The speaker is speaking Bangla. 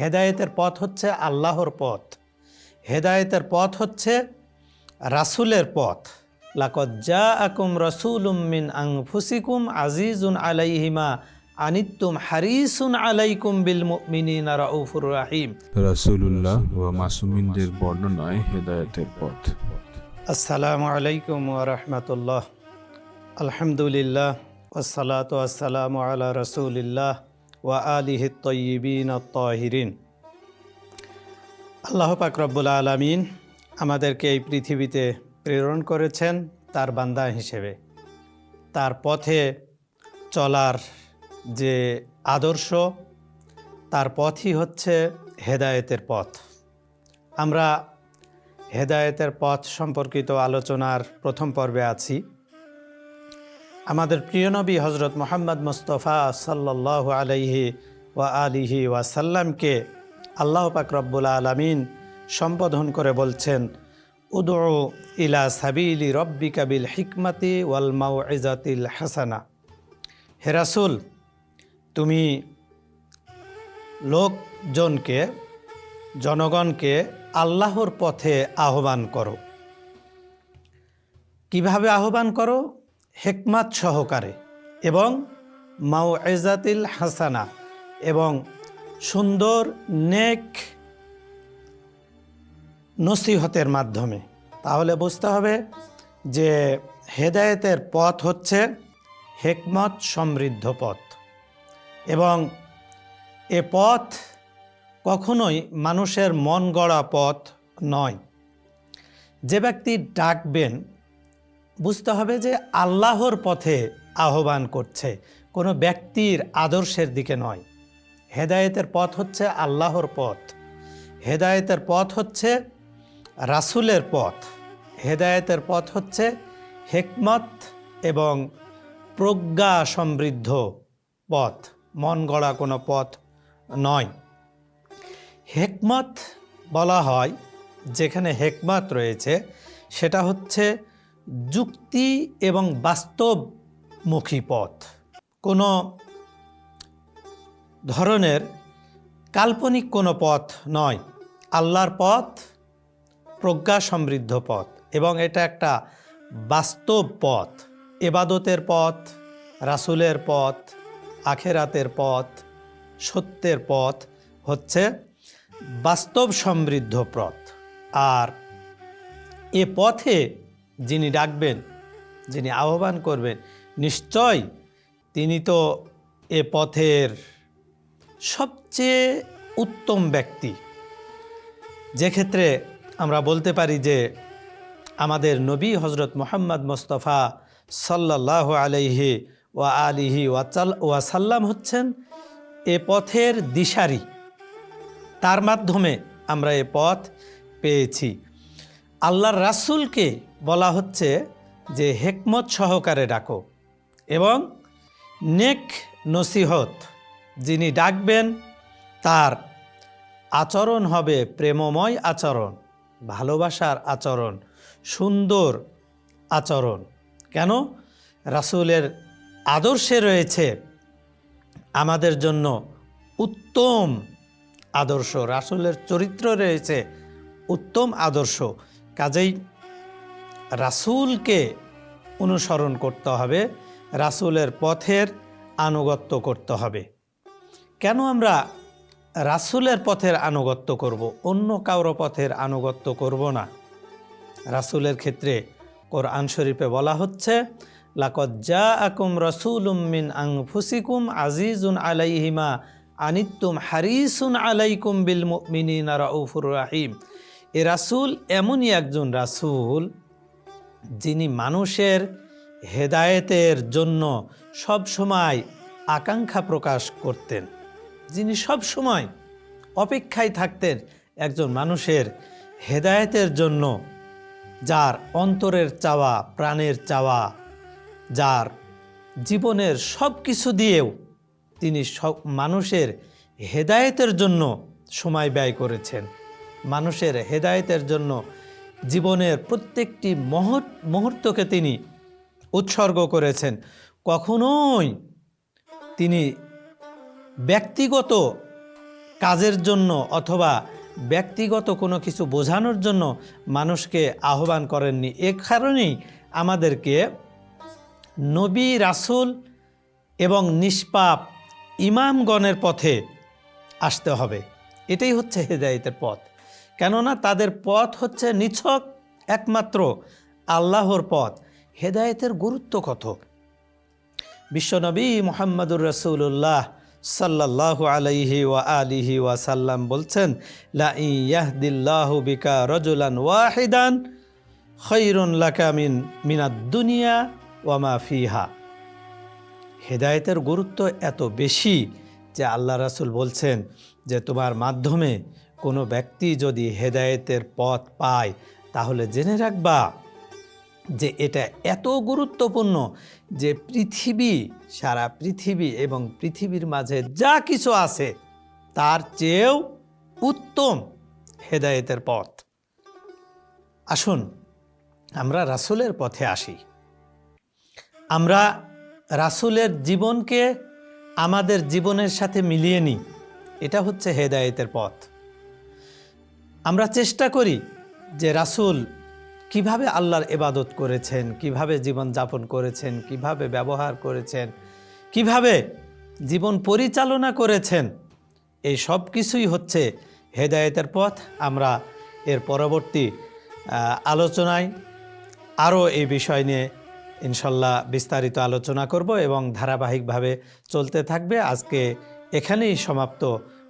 হেদায়েতের পথ হচ্ছে আল্লাহর পথ। হেদায়েতের পথ হচ্ছে রাসুলের পথ। লাকদ জা আকুম রসুলুম মিন আংফুসিকুম আজিজুন আলাইহিমা আনিত্তুম হারিসুন আলাইকুম বিল মুমিনিনা রাউফুর রাহিম। রাসূলুল্লাহ ও মাসুমিনদের বর্ণনায় হেদায়েতের পথ। আসসালামু আলাইকুম ওয়া রাহমাতুল্লাহ। আলহামদুলিল্লাহ। ওয়াসসালাতু ওয়াসসালামু আলা রাসূলিল্লাহ। ওয়া আলিহি পাক রব্বুল আলামিন আমাদেরকে এই পৃথিবীতে প্রেরণ করেছেন তার বান্দা হিসেবে। তার পথে চলার যে আদর্শ, তার পথই হচ্ছে হেদায়েতের পথ। আমরা হেদায়েতের পথ সম্পর্কিত আলোচনার প্রথম পর্বে আছি। আমাদের প্রিয় নবী হজরত মোহাম্মদ মুস্তফা সাল্লাহ আলাইহি ওয়া আলিহি ওয়াসাল্লামকে আল্লাহ পাক রব্বুল আলমিন সম্বোধন করে বলছেন উদু ইলা সাবিলি রব্বিকা বিল হিকমাতি ওয়াল মাউইজাতিল হাসানা। হেরাসুল তুমি লোকজনকে, জনগণকে আল্লাহর পথে আহ্বান করো। কীভাবে আহ্বান করো? হেকমাত সহকারে এবং মাও এজাতিল হাসানা এবং সুন্দর নেক নসিহতের মাধ্যমে। তাহলে বুঝতে হবে যে হেদায়েতের পথ হচ্ছে হেকমত সমৃদ্ধ পথ। এবং এ পথ কখনোই মানুষের মন গড়া পথ নয়। যে ব্যক্তি ডাকবেন বুঝতে হবে যে আল্লাহর পথে আহ্বান করছে, কোনো ব্যক্তির আদর্শের দিকে নয়। হেদায়েতের পথ হচ্ছে আল্লাহর পথ। হেদায়েতের পথ হচ্ছে রাসুলের পথ। হেদায়েতের পথ হচ্ছে হেকমত এবং প্রজ্ঞা সমৃদ্ধ পথ। মন গড়া কোনো পথ নয়। হেকমত বলা হয়, যেখানে হেকমত রয়েছে, সেটা হচ্ছে যুক্তি এবং বাস্তবমুখী পথ। কোনো ধরনের কাল্পনিক কোনো পথ নয়। আল্লাহর পথ প্রজ্ঞা সমৃদ্ধ পথ এবং এটা একটা বাস্তব পথ। এবাদতের পথ, রাসুলের পথ, আখেরাতের পথ, সত্যের পথ হচ্ছে বাস্তব সমৃদ্ধ পথ। আর এ পথে যিনি ডাকবেন, যিনি আহ্বান করবেন, নিশ্চয় তিনি তো এ পথের সবচেয়ে উত্তম ব্যক্তি। যে ক্ষেত্রে আমরা বলতে পারি যে আমাদের নবী হজরত মোহাম্মদ মোস্তফা সাল্লাহ আলাইহি ওয়া আলিহি ওয়াচাল ওয়াসাল্লাম হচ্ছেন এ পথের দিশারি। তার মাধ্যমে আমরা এ পথ পেয়েছি। আল্লাহর রাসুলকে বলা হচ্ছে যে হেকমত সহকারে ডাকো এবং নেক নসিহত যিনি ডাকবেন, তার আচরণ হবে প্রেমময় আচরণ, ভালোবাসার আচরণ, সুন্দর আচরণ। কেন? রাসুলের আদর্শে রয়েছে আমাদের জন্য উত্তম আদর্শ। রাসুলের চরিত্র রয়েছে উত্তম আদর্শ। কাজেই রাসুলকে অনুসরণ করতে হবে, রাসুলের পথের আনুগত্য করতে হবে। কেন আমরা রাসুলের পথের আনুগত্য করব? অন্য কারও পথের আনুগত্য করব না। রাসুলের ক্ষেত্রে কোরআন শরীফে বলা হচ্ছে, লাকদ জা আকুম রসুলুম মিন আংফুসিকুম আজিজুন আলাইহিমা আনিত্তুম হারিসুন আলাইকুম বিল মুমিনিনা রাউফুর রাহিম। এ রাসুল এমনই একজন রাসুল যিনি মানুষের হেদায়েতের জন্য সব সময় আকাঙ্ক্ষা প্রকাশ করতেন, যিনি সব সময় অপেক্ষায় থাকতেন একজন মানুষের হেদায়েতের জন্য, যার অন্তরের চাওয়া, প্রাণের চাওয়া, যার জীবনের সব কিছু দিয়েও তিনি সব মানুষের হেদায়েতের জন্য সময় ব্যয় করেছেন। মানুষের হেদায়েতের জন্য জীবনের প্রত্যেকটি মহৎ, মুহূর্তকে তিনি উৎসর্গ করেছেন। কখনোই তিনি ব্যক্তিগত কাজের জন্য অথবা ব্যক্তিগত কোনো কিছু বোঝানোর জন্য মানুষকে আহ্বান করেননি। এ কারণেই আমাদেরকে নবী রাসূল এবং নিষ্পাপ ইমামগণের পথে আসতে হবে। এটাই হচ্ছে হেদায়েতের পথ। কেননা তাদের পথ হচ্ছে নিছক একমাত্র আল্লাহর পথ। হেদায়েতের গুরুত্ব কত? বিশ্বনবী মোহাম্মদুর রসুল্লাহ সাল্লাহ আলাইহি ওয়া আলিহি ওয়া সাল্লাম বলছেন, লা ইয়াহদিল্লাহু বিকা রজুলান ওয়াহিদান খৈরুন লাকা মিন, মিনাদ দুনিয়া ওয়া মা ফিহা। হেদায়েতের গুরুত্ব এত বেশি যে আল্লাহ রাসূল বলছেন যে তোমার মাধ্যমে কোনো ব্যক্তি যদি হেদায়েতের পথ পায়, তাহলে জেনে রাখবা যে এটা এত গুরুত্বপূর্ণ যে পৃথিবী, সারা পৃথিবী এবং পৃথিবীর মাঝে যা কিছু আছে, তার চেয়েও উত্তম হেদায়েতের পথ। আসুন, আমরা রাসূলের পথে আসি। আমরা রাসূলের জীবনকে আমাদের জীবনের সাথে মিলিয়ে নিই। এটা হচ্ছে হেদায়েতের পথ। আমরা চেষ্টা করি যে রাসূল কীভাবে আল্লাহর এবাদত করেছেন, কীভাবে জীবন যাপন করেছেন, কীভাবে ব্যবহার করেছেন, কীভাবে জীবন পরিচালনা করেছেন, এই সব কিছুই হচ্ছে হেদায়েতের পথ। আমরা এর পরবর্তী আলোচনায় আরও এই বিষয় নিয়ে ইনশাল্লাহ বিস্তারিত আলোচনা করব এবং ধারাবাহিকভাবে চলতে থাকবে। আজকে এখানেই সমাপ্ত।